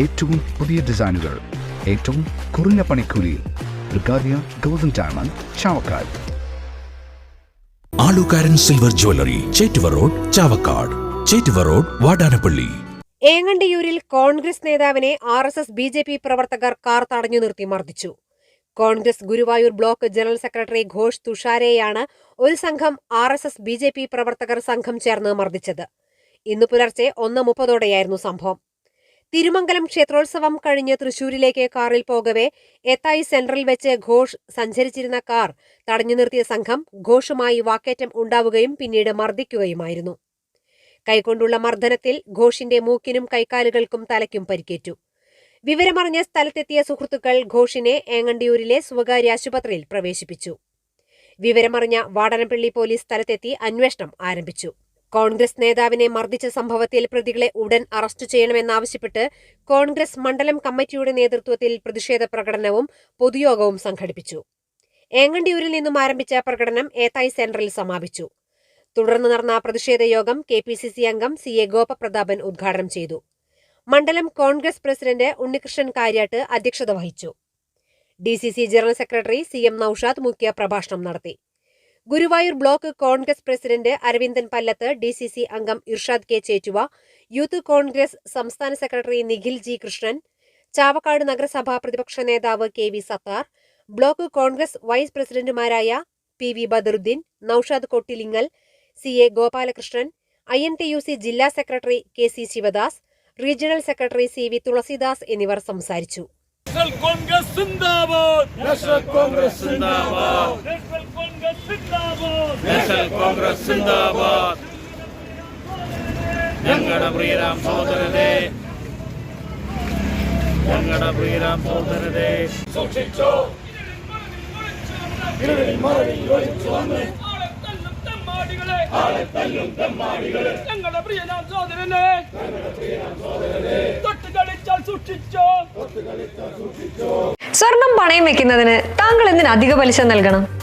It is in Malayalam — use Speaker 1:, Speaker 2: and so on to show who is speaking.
Speaker 1: ഏറ്റവും പുതിയ ഡിസൈനുകൾ ഏറ്റവും കുറഞ്ഞ പണിക്കൂലിയിൽ ബ്രിഗാദിയ golden diamond Chavakkad.
Speaker 2: Alukkaran silver jewellery Chettuva road Chavakkad. Chettuva road Vadanappally.
Speaker 3: ഏങ്ങണ്ടിയൂരിൽ Congress നേതാവിനെ R S S B J P പ്രവർത്തകർ കാർ തടഞ്ഞു നിർത്തി മർദ്ദിച്ചു. Congress Guruvayur block general secretary Ghosh തുഷാരെയാണ് ഒരു സംഘം R S S B J P പ്രവർത്തകർ സംഘം ചേർന്ന് മർദ്ദിച്ചത്. ഇന്ന് പുലർച്ചെ ഒന്ന് മുപ്പതോടെയായിരുന്നു സംഭവം. തിരുമംഗലം ക്ഷേത്രോത്സവം കഴിഞ്ഞ് തൃശൂരിലേക്ക് കാറിൽ പോകവേ എത്തായി സെൻട്രൽ വെച്ച് ഘോഷ് സഞ്ചരിച്ചിരുന്ന കാർ തടഞ്ഞു നിർത്തിയ സംഘം ഘോഷുമായി വാക്കേറ്റം ഉണ്ടാവുകയും പിന്നീട് മർദ്ദിക്കുകയുമായിരുന്നു. കൈകൊണ്ടുള്ള മർദ്ദനത്തിൽ ഘോഷിന്റെ മൂക്കിനും കൈക്കാലുകൾക്കും തലയ്ക്കും പരിക്കേറ്റു. വിവരമറിഞ്ഞ സ്ഥലത്തെത്തിയ സുഹൃത്തുക്കൾ ഘോഷിനെ ഏങ്ങണ്ടിയൂരിലെ സ്വകാര്യ ആശുപത്രിയിൽ പ്രവേശിപ്പിച്ചു. വിവരമറിഞ്ഞ വാടനപ്പള്ളി പോലീസ് സ്ഥലത്തെത്തി അന്വേഷണം ആരംഭിച്ചു. കോൺഗ്രസ് നേതാവിനെ മർദ്ദിച്ച സംഭവത്തിൽ പ്രതികളെ ഉടൻ അറസ്റ്റ് ചെയ്യണമെന്നാവശ്യപ്പെട്ട് കോൺഗ്രസ് മണ്ഡലം കമ്മിറ്റിയുടെ നേതൃത്വത്തിൽ പ്രതിഷേധ പ്രകടനവും പൊതുയോഗവും സംഘടിപ്പിച്ചു. ഏങ്ങണ്ടിയൂരിൽ നിന്നും ആരംഭിച്ച പ്രകടനം ഏത്തായി സെന്ററിൽ സമാപിച്ചു. തുടർന്ന് നടന്ന പ്രതിഷേധ യോഗം കെ പി സി സി അംഗം സി എ ഗോപപ്രതാപൻ ഉദ്ഘാടനം ചെയ്തു. മണ്ഡലം കോൺഗ്രസ് പ്രസിഡന്റ് ഉണ്ണികൃഷ്ണൻ കാര്യാട്ട് അധ്യക്ഷത വഹിച്ചു. D C C general secretary C M Noushad മുഖ്യ പ്രഭാഷണം നടത്തി. Guruvayur block Congress president Aravindan Pallath D C C അംഗം Irshad K Chettuva youth Congress സംസ്ഥാന സെക്രട്ടറി നിഖിൽ ജി കൃഷ്ണൻ ചാവക്കാട് നഗരസഭാ പ്രതിപക്ഷ നേതാവ് K V Sathar block Congress vice പ്രസിഡന്റുമാരായ P V Badaruddin Noushad Kottilingal C A Gopalakrishnan I N T U C ജില്ലാ secretary K C Sivadas regional secretary C V Thulasidas എന്നിവർ സംസാരിച്ചു.
Speaker 4: കോൺഗ്രസ് നാഷണൽ കോൺഗ്രസ് സിന്ദാബാദ്. ഞങ്ങളുടെ പ്രിയരാം സഹോദരനെ. ഞങ്ങളുടെ പ്രിയരാം സഹോദരരെ സൂക്ഷിച്ചോ. ഞങ്ങളുടെ പ്രിയനാം സഹോദരനെ. തൊട്ട് കളിച്ചാൽ സൂക്ഷിച്ചോ.
Speaker 5: സ്വർണം പണയം വെക്കുന്നതിന് താങ്കൾ എന്തിന് അധിക പലിശ നൽകണം?